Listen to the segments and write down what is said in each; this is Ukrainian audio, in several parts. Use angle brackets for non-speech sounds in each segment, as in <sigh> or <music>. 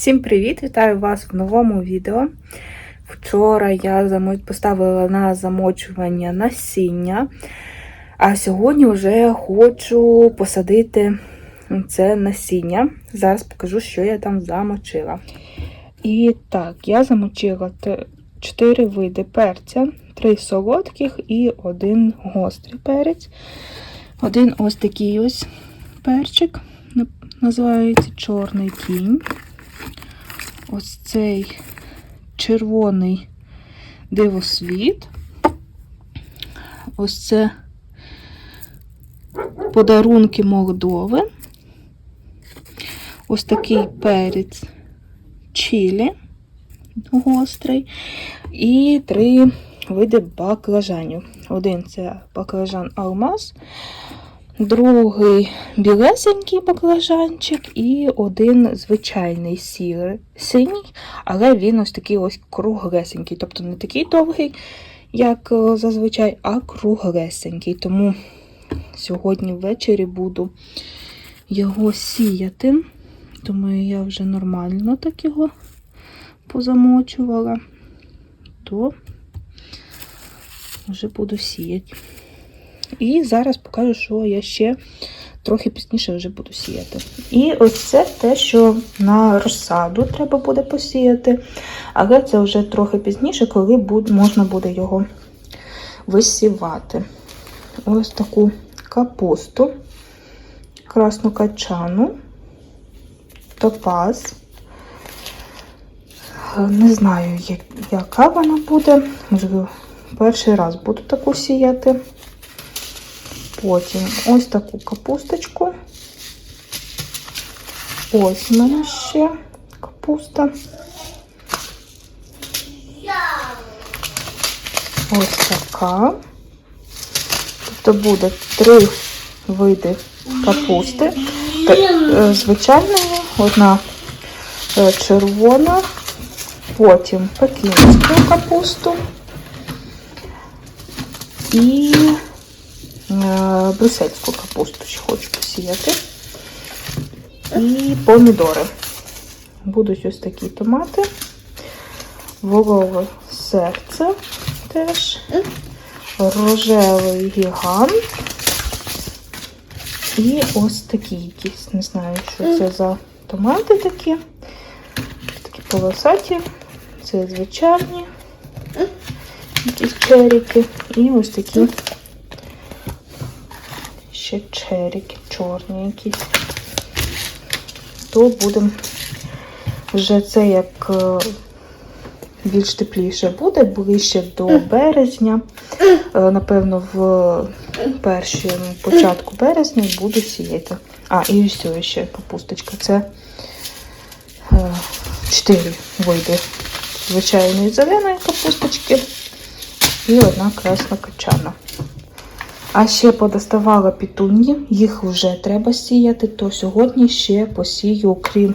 Всім привіт! Вітаю вас в новому відео. Вчора я поставила на замочування насіння, а сьогодні вже хочу посадити це насіння. Зараз покажу, що я там замочила. І так, я замочила 4 види перця, 3 солодких і один гострий перець. Один ось такий ось перчик, називається чорний кінь. Ось цей червоний дивосвіт. Ось це подарунки Молдови. Ось такий перець чилі гострий. І три види баклажанів. Один це баклажан алмаз, другий білесенький баклажанчик і один звичайний сірий, синій, але він ось такий ось круглесенький. Тобто не такий довгий, як е, зазвичай, а круглесенький. Тому сьогодні ввечері буду його сіяти. Думаю, я вже нормально так його позамочувала, то вже буду сіяти. І зараз покажу, що я ще трохи пізніше вже буду сіяти. І ось це те, що на розсаду треба буде посіяти, але це вже трохи пізніше, коли можна буде його висівати. Ось таку капусту, красну качану, топаз. Не знаю, яка вона буде. Можливо, перший раз буду таку сіяти. Потім ось таку капусточку. Ось в мене ще капуста. Ось така. Тобто буде три види капусти. Та- Звичайної, одна е, червона, потім пекінську капусту і е, капусту ще хочу посіяти. І помідори. Будуть ось такі томати. Волове серце теж. Рожевий гігант. І ось такі якісь, не знаю, що це за томати такі. Такі полосаті. Це звичайні якісь черіки. І ось такі ще черіки, чорні якісь. То будемо вже це як е, більш тепліше буде, ближче до березня. Е, Напевно, в першому початку березня буду сіяти. А, і все, ще капусточка. Це е, чотири види звичайної зеленої капусточки і одна красна качана. А ще подоставала пітуньї, їх вже треба сіяти, то сьогодні ще посію, крім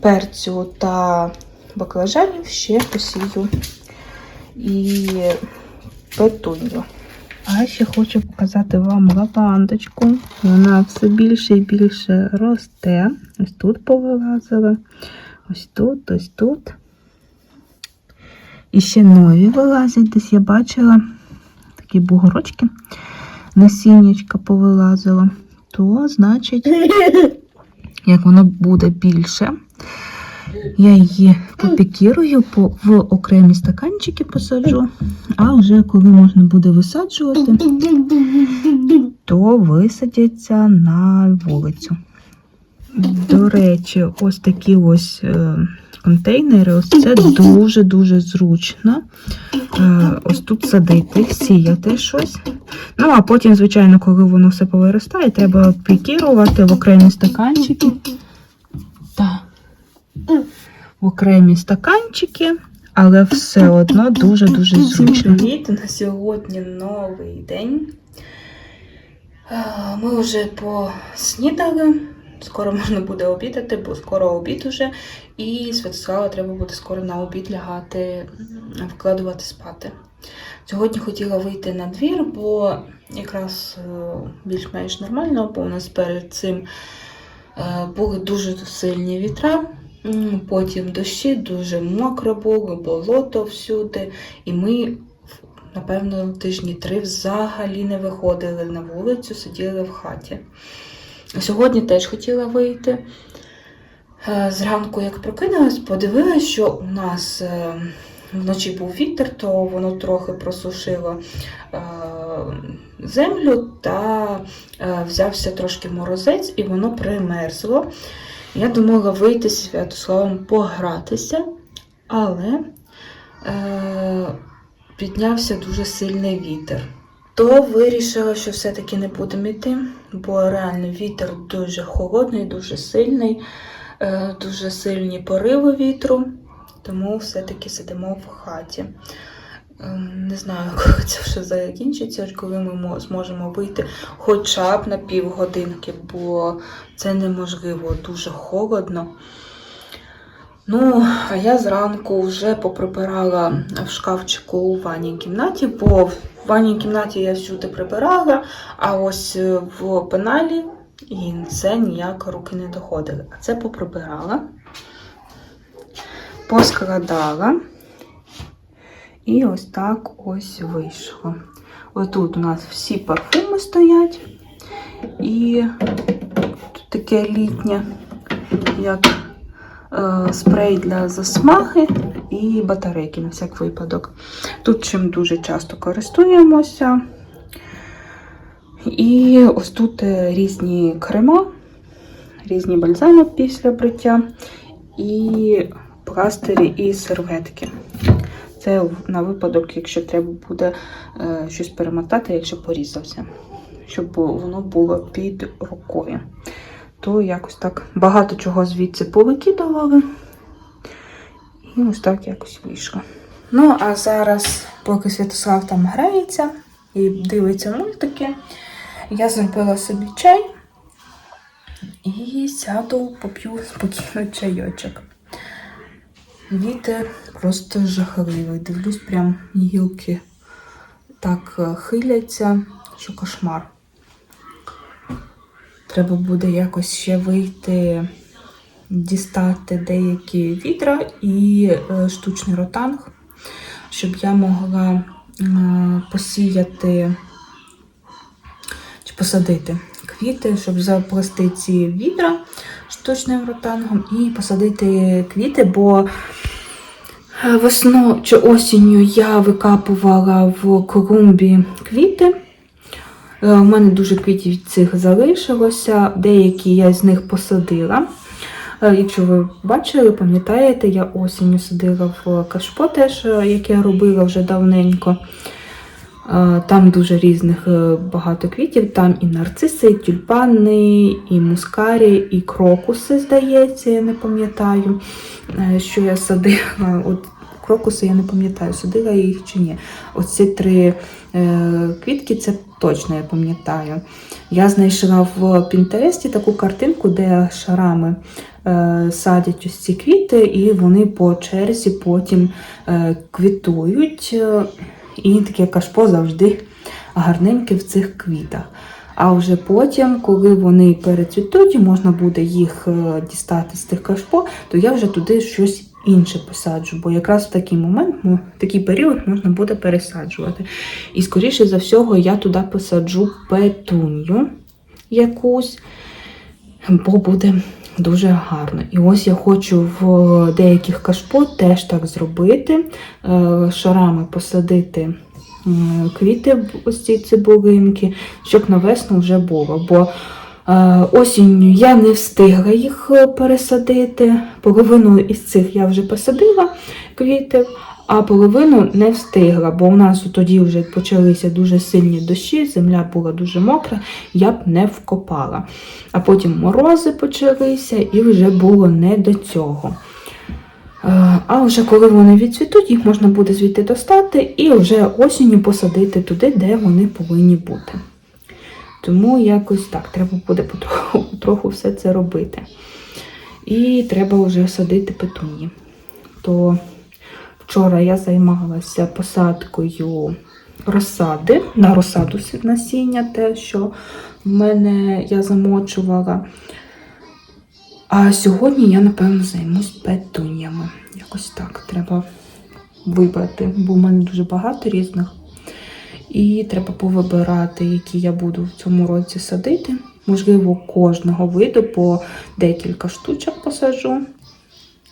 перцю та баклажанів, ще посію і петунью. А ще хочу показати вам лавандочку. Вона все більше і більше росте. Ось тут повилазила, ось тут, ось тут. І ще нові вилазять, десь я бачила такі бугорочки, насіннячка повилазила, то значить, <laughs> як воно буде більше, я її попікірую, по, в окремі стаканчики посаджу, а вже коли можна буде висаджувати, то висадяться на вулицю. До речі, ось такі ось е, контейнери, ось це дуже-дуже зручно. Е, ось тут садити, сіяти щось. Ну, а потім, звичайно, коли воно все повиростає, треба пікірувати в окремі стаканчики. Так. В окремі стаканчики, але все одно дуже-дуже зручно. Привіт! На сьогодні новий день. Е, Ми вже поснідали. Скоро можна буде обідати, бо скоро обід уже. І Святослава треба буде скоро на обід лягати, вкладувати спати. Сьогодні хотіла вийти на двір, бо якраз е, більш-менш нормально, бо у нас перед цим е, були дуже сильні вітра. Потім дощі, дуже мокро було, болото всюди. І ми, напевно, тижні три взагалі не виходили на вулицю, сиділи в хаті. Сьогодні теж хотіла вийти. Е, Зранку, як прокинулась, подивилась, що у нас е, вночі був вітер, то воно трохи просушило е, землю та взявся трошки морозець, і воно примерзло. Я думала вийти з Святославом погратися, але піднявся дуже сильний вітер. То вирішила, що все-таки не будемо йти, бо реально вітер дуже холодний, дуже сильний, е, дуже сильні пориви вітру, тому все-таки сидимо в хаті. Ем, Не знаю, <laughs> коли це все закінчиться, коли ми зможемо вийти хоча б на півгодинки, бо це неможливо, дуже холодно. Ну, а я зранку вже поприбирала в шкафчику у ванній кімнаті, бо в ванній кімнаті я всюди прибирала, а ось е, в пеналі і це ніяк руки не доходили. А це поприбирала, поскладала. І ось так ось вийшло. Отут у нас всі парфуми стоять. І тут таке літнє, як спрей для засмаги і батарейки на всяк випадок. Тут чим дуже часто користуємося. І ось тут е, різні крема, різні бальзами після бриття, і пластирі і серветки. Це на випадок, якщо треба буде е, щось перемотати, якщо порізався, щоб воно було під рукою. То якось так багато чого звідси повикидували. І ось так якось вийшло. Ну, а зараз, поки Святослав там грається і дивиться мультики, я зробила собі чай і сяду, поп'ю спокійно чайочок. Вітер просто жахливий. Дивлюсь, прям гілки так е, хиляться, що кошмар. Треба буде якось ще вийти, дістати деякі відра і е, штучний ротанг, щоб я могла е, посіяти чи посадити квіти, щоб заплести ці відра штучним ротангом і посадити квіти, бо е, весною чи осінню я викапувала в клумбі квіти. Е, У мене дуже квітів цих залишилося, деякі я з них посадила. Е, Якщо ви бачили, пам'ятаєте, я осінню садила в кашпо теж, е, яке я робила вже давненько. Е, Там дуже різних е, багато квітів. Там і нарциси, і тюльпани, і мускарі, і крокуси, здається, я не пам'ятаю, е, що я садила. От крокуси я не пам'ятаю, садила я їх чи ні. Оці три е, квітки, це точно я пам'ятаю. Я знайшла в Пінтересті таку картинку, де шарами е, садять ось ці квіти, і вони по черзі потім е, квітують. І таке кашпо завжди гарненьке в цих квітах. А вже потім, коли вони перецвітуть, і можна буде їх дістати з тих кашпо, то я вже туди щось інше посаджу. Бо якраз в такий момент, ну, в такий період можна буде пересаджувати. І скоріше за всього я туди посаджу петунью якусь, бо буде дуже гарно. І ось я хочу в деяких кашпо теж так зробити, е, шарами посадити квіти, ось ці цибулинки, щоб на весну вже було. Бо осінню я не встигла їх е, пересадити. Половину із цих я вже посадила квіти, а половину не встигла, бо у нас тоді вже почалися дуже сильні дощі, земля була дуже мокра, я б не вкопала. А потім морози почалися і вже було не до цього. Е, А вже коли вони відцвітуть, їх можна буде звідти достати і вже осінню посадити туди, де вони повинні бути. Тому якось так, треба буде потроху, потроху все це робити. І треба вже садити петуні. То вчора я займалася посадкою розсади, на розсаду насіння, те, що в мене я замочувала. А сьогодні я, напевно, займусь петуніями. Якось так. Треба вибрати, бо в мене дуже багато різних. І треба повибирати, які я буду в цьому році садити. Можливо, кожного виду по декілька штучок посаджу.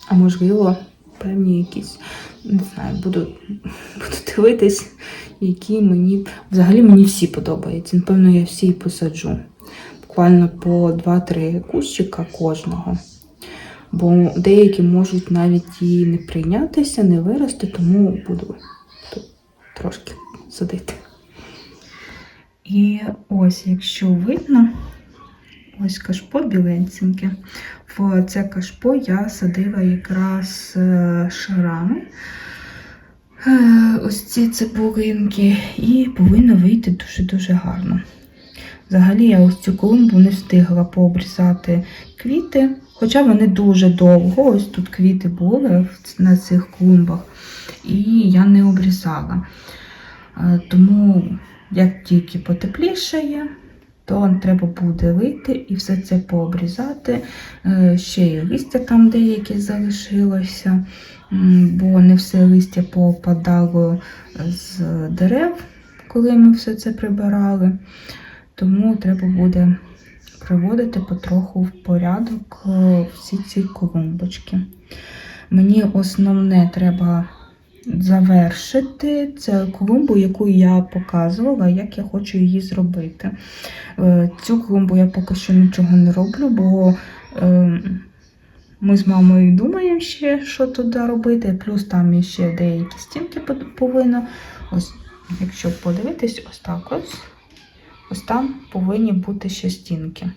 А можливо, певні якісь, не знаю, буду, <laughs> буду дивитись, які мені. Взагалі мені всі подобаються. Напевно, я всі посаджу. Буквально по 2-3 кущика кожного. Бо деякі можуть навіть і не прийнятися, не вирости, тому буду трошки садити. І ось, якщо видно, ось кашпо біленькеньке. В це кашпо я садила якраз е, шарами. Е, Ось ці цибулинки, і повинно вийти дуже-дуже гарно. Взагалі, я ось цю клумбу не встигла пообрізати квіти, хоча вони дуже довго, ось тут квіти були на цих клумбах, і я не обрізала. Е, Тому, як тільки потеплішає, то треба буде вийти і все це пообрізати. Е, Ще й листя там деяке залишилося, бо не все листя попадало з дерев, коли ми все це прибирали. Тому треба буде приводити потроху в порядок е, всі ці клумбочки. Мені основне треба завершити це клумбу, яку я показувала, як я хочу її зробити. Е, Цю клумбу я поки що нічого не роблю, бо е, ми з мамою думаємо ще, що туди робити. Плюс там ще деякі стінки повинно. Ось, якщо подивитись, ось так ось. Ось там повинні бути ще стінки.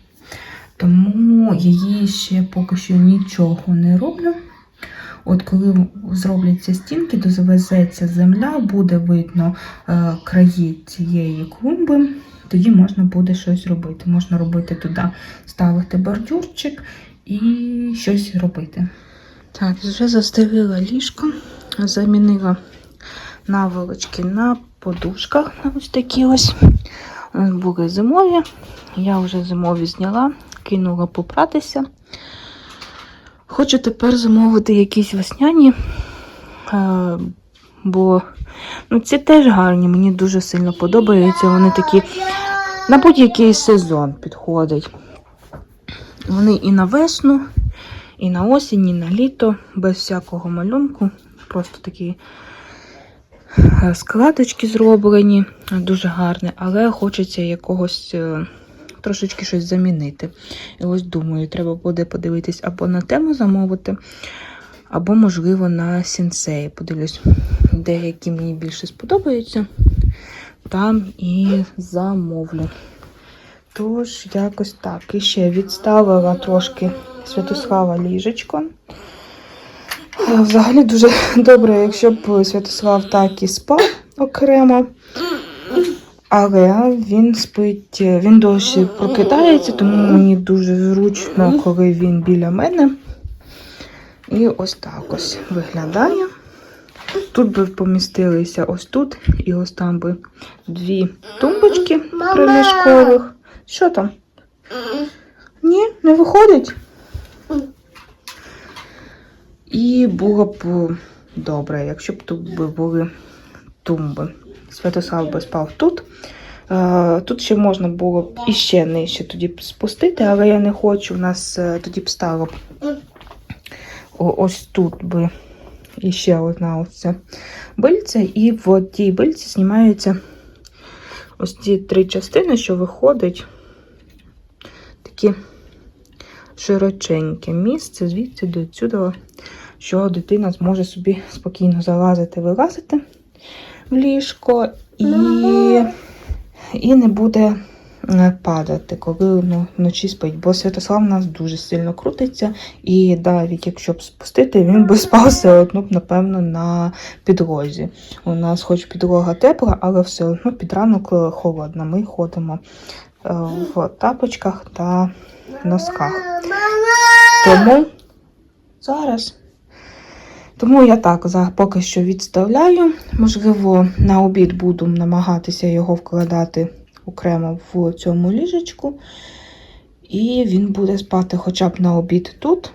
Тому її ще поки що нічого не роблю. От коли зробляться стінки, то завезеться земля, буде видно е, краї цієї клумби, тоді можна буде щось робити. Можна робити туди, ставити бордюрчик і щось робити. Так, вже застелила ліжко, замінила наволочки на подушках на ось такі ось. Були зимові. Я вже зимові зняла, кинула попратися. Хочу тепер замовити якісь весняні, е, бо ну, ці теж гарні, мені дуже сильно подобаються. Вони такі на будь-який сезон підходять. Вони і на весну, і на осінь, і на літо, без всякого малюнку. Просто такі е, складочки зроблені, дуже гарні, але хочеться якогось е, трошечки щось замінити. І ось думаю, треба буде подивитись або на тему замовити, або, можливо, на сінсеї. Подивлюсь, деякі мені більше сподобаються. Там і замовлю. Тож, якось так. І ще відставила трошки Святослава ліжечко. Взагалі дуже добре, якщо б Святослав так і спав окремо. Але він спить, він досі прокидається, тому мені дуже зручно, коли він біля мене. І ось так ось виглядає. Тут би помістилися ось тут і ось там би дві тумбочки приліжкових. Що там? Ні, не виходить. І було б добре, якщо б тут були тумби. Святослав би спав тут. Е, Тут ще можна було б іще нижче тоді спустити, але я не хочу. У нас е, тоді б стало б ось тут би іще одна ось ця бильця, і в тій бильці знімаються ось ці три частини, що виходить такі широченьке місце, звідси до сюди, що дитина зможе собі спокійно залазити, вилазити в ліжко і, і не буде е, падати, коли ну, вночі спить. Бо Святослав у нас дуже сильно крутиться, і навіть якщо б спустити, він би спав все одно, напевно, на підлозі. У нас хоч підлога тепла, але все одно під ранок е, холодно. Ми ходимо е, в тапочках та носках. Тому зараз. Тому я так поки що відставляю. Можливо, на обід буду намагатися його вкладати окремо в цьому ліжечку. І він буде спати хоча б на обід тут.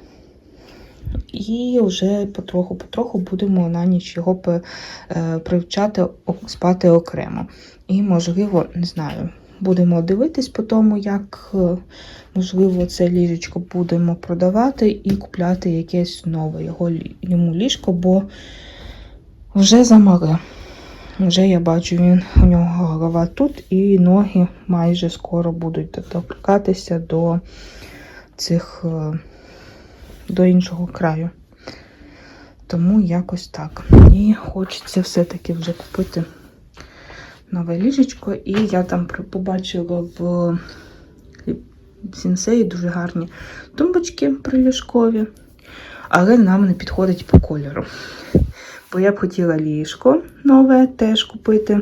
І вже потроху-потроху будемо на ніч його е, привчати спати окремо. І, можливо, не знаю, будемо дивитись по тому, як, е, можливо, це ліжечко будемо продавати і купляти якесь нове його, йому ліжко, бо вже замале. Вже я бачу, він у нього голова тут, і ноги майже скоро будуть доторкатися до цих е, до іншого краю. Тому якось так. І хочеться все-таки вже купити нове ліжечко. І я там побачила в сінсеї дуже гарні тумбочки приліжкові, але нам не підходить по кольору. Бо я б хотіла ліжко нове теж купити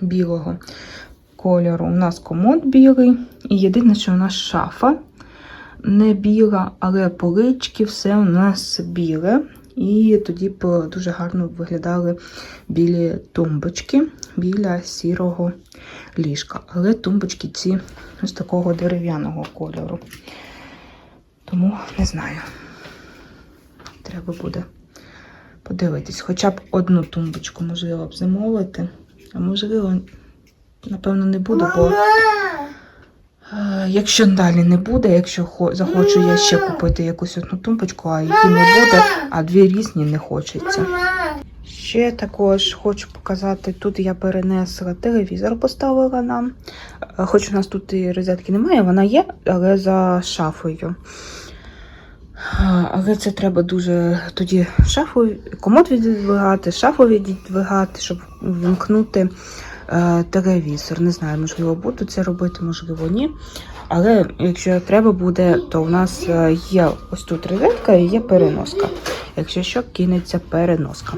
білого кольору. У нас комод білий. І єдине, що у нас шафа не біла, але полички, все у нас біле. І тоді б дуже гарно виглядали білі тумбочки біля сірого ліжка. Але тумбочки ці з такого дерев'яного кольору. Тому не знаю. Треба буде подивитись. Хоча б одну тумбочку можливо б замовити. А можливо, напевно, не буду, бо е, якщо далі не буде, якщо захочу я ще купити якусь одну тумбочку, а її не буде, а дві різні не хочеться. Ще також хочу показати, тут я перенесла телевізор, поставила нам. Е, Хоч у нас тут і розетки немає, вона є, але за шафою. Але це треба дуже тоді шафу, комод віддвигати, шафу віддвигати, щоб вимкнути е, телевізор. Не знаю, можливо, буду це робити, можливо, ні. Але якщо треба буде, то у нас е, є ось тут розетка і є переноска. Якщо що, кинеться переноска.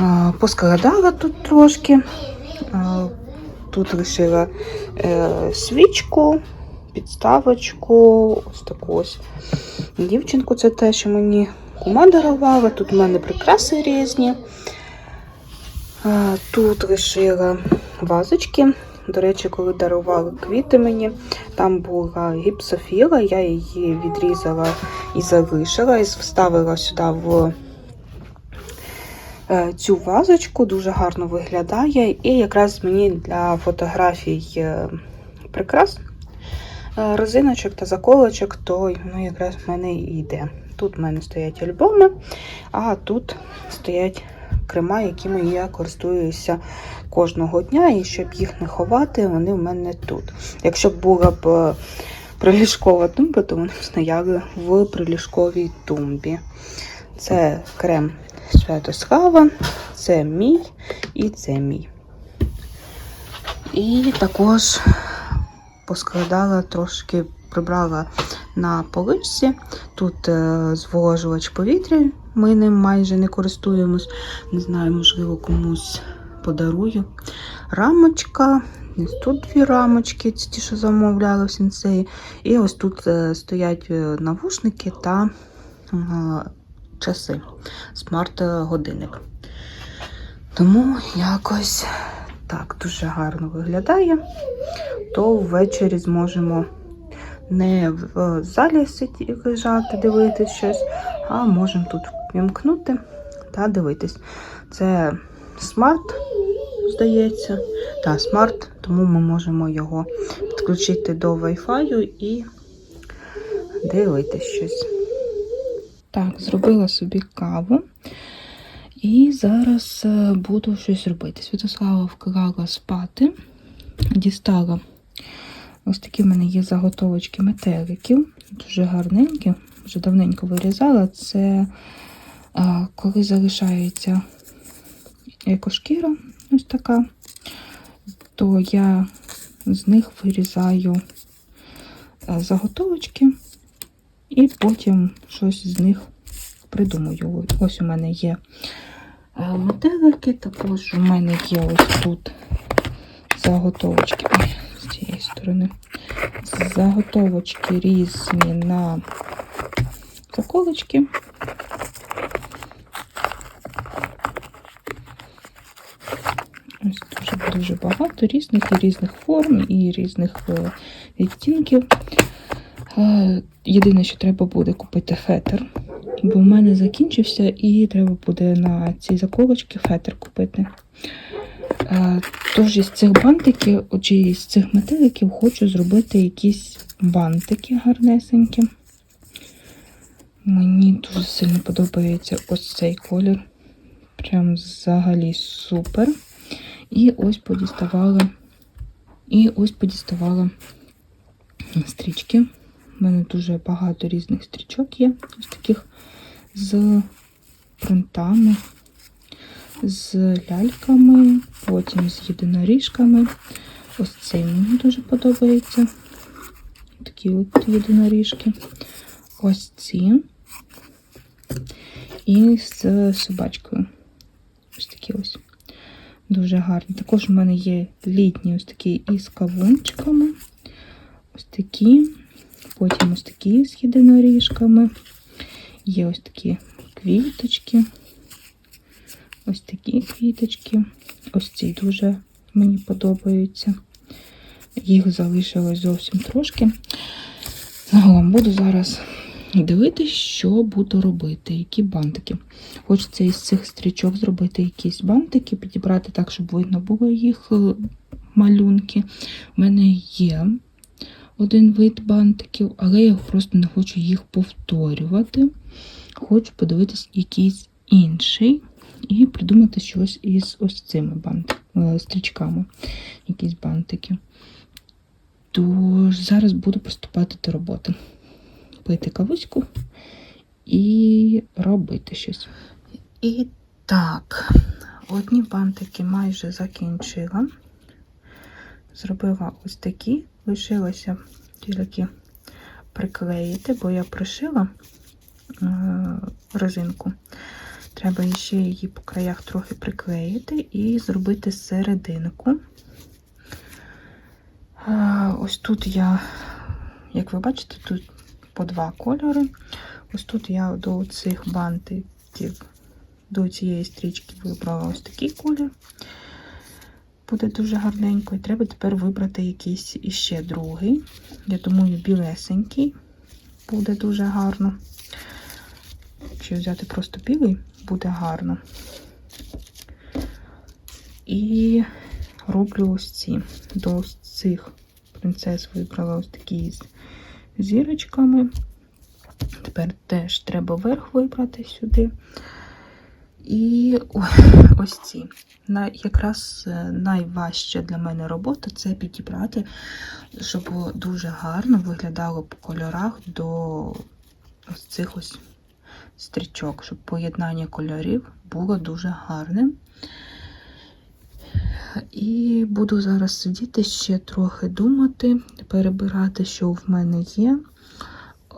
А, Поскладала тут трошки. Тут лишила е, свічку, підставочку, ось таку ось дівчинку. Це те, що мені кума дарувала. Тут в мене прикраси різні. Тут лишила вазочки. До речі, коли дарували квіти мені, там була гіпсофіла, я її відрізала і залишила, і вставила сюди в е, цю вазочку, дуже гарно виглядає. І якраз мені для фотографій е, прикрас е, резиночок та заколочок, то ну, якраз в мене і йде. Тут в мене стоять альбоми, а тут стоять крема, якими я користуюся кожного дня, і щоб їх не ховати, вони в мене тут. Якщо б була б е, приліжкова тумба, то вони б стояли в приліжковій тумбі. Це крем Святослава, це мій і це мій. І також поскладала трошки, прибрала на поличці. Тут е, зволожувач повітря, ми ним майже не користуємось. Не знаю, можливо, комусь подарую. Рамочка. Тут дві рамочки, це ті, що замовляли в сенсеї. І ось тут е, стоять е, навушники та е, часи, смарт-годинник. Тому якось так дуже гарно виглядає. То ввечері зможемо не в залі лежати, дивитись щось, а можемо тут вімкнути та дивитись. Це смарт, здається. Та, смарт, тому ми можемо його підключити до Wi-Fi і дивитись щось. Так, зробила собі каву. І зараз е, буду щось робити. Святослава вклала спати, дістала ось такі в мене є заготовочки метеликів, дуже гарненькі, вже давненько вирізала. Це а, коли залишається екошкіра, ось така, то я з них вирізаю е, заготовочки і потім щось з них придумую. Ось у мене є е, метелики, також у мене є ось тут заготовочки з цієї сторони. Заготовочки різні на заколочки. Ось дуже багато різних і різних форм і різних е, відтінків. Е, Єдине, що треба буде купити фетр, бо в мене закінчився, і треба буде на ці заколочки фетр купити. Е, Тож із цих бантиків, отже, із цих метеликів хочу зробити якісь бантики гарнесенькі. Мені дуже сильно подобається ось цей колір. Прям взагалі супер. І ось подіставала. І ось подіставала стрічки. У мене дуже багато різних стрічок є. Ось таких з принтами, з ляльками, потім з єдиноріжками. Ось цей мені дуже подобається. Такі от єдиноріжки. Ось ці. І з собачкою. Дуже гарні. Також в мене є літні ось такі із кавунчиками. Ось такі. Потім ось такі з єдиноріжками. Є ось такі квіточки. Ось такі квіточки. Ось ці дуже мені подобаються. Їх залишилось зовсім трошки. Загалом буду зараз дивитися, що буду робити, які бантики. Хочеться із цих стрічок зробити якісь бантики, підібрати так, щоб видно було їх е, малюнки. У мене є один вид бантиків, але я просто не хочу їх повторювати. Хочу подивитись якийсь інший і придумати щось із ось цими бант... е, стрічками, якісь бантики. Тож зараз буду приступати до роботи. Пити кавуську і робити щось. І так, одні бантики майже закінчила. Зробила ось такі, лишилося тільки приклеїти, бо я пришила е, резинку. Треба ще її по краях трохи приклеїти і зробити серединку. Е, Ось тут я, як ви бачите, тут по два кольори. Ось тут я до цих бантиків, до цієї стрічки вибрала ось такий колір. Буде дуже гарненько. І треба тепер вибрати якийсь іще другий. Я думаю, білесенький буде дуже гарно. Якщо взяти просто білий, буде гарно. І роблю ось ці. До цих принцес вибрала ось такі з зірочками. Тепер теж треба верх вибрати сюди. І <laughs> ось ці. Якраз е, найважча для мене робота це підібрати, щоб дуже гарно виглядало по кольорах до ось цих ось стрічок, щоб поєднання кольорів було дуже гарним. І буду зараз сидіти ще трохи думати, перебирати, що в мене є.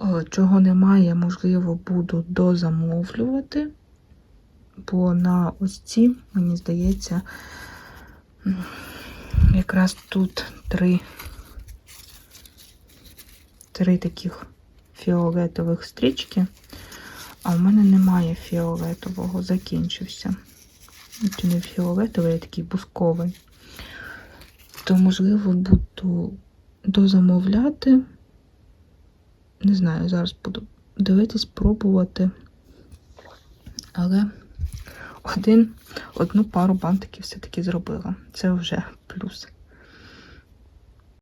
Е, Чого немає, можливо, буду дозамовлювати. Бо на ось ці, мені здається, якраз тут три, три таких фіолетових стрічки, а в мене немає фіолетового, закінчився. Чи не фіолетовий, а такий бусковий. То, можливо, буду дозамовляти. Не знаю, зараз буду дивитись, пробувати. Але один, одну пару бантиків все-таки зробила. Це вже плюс.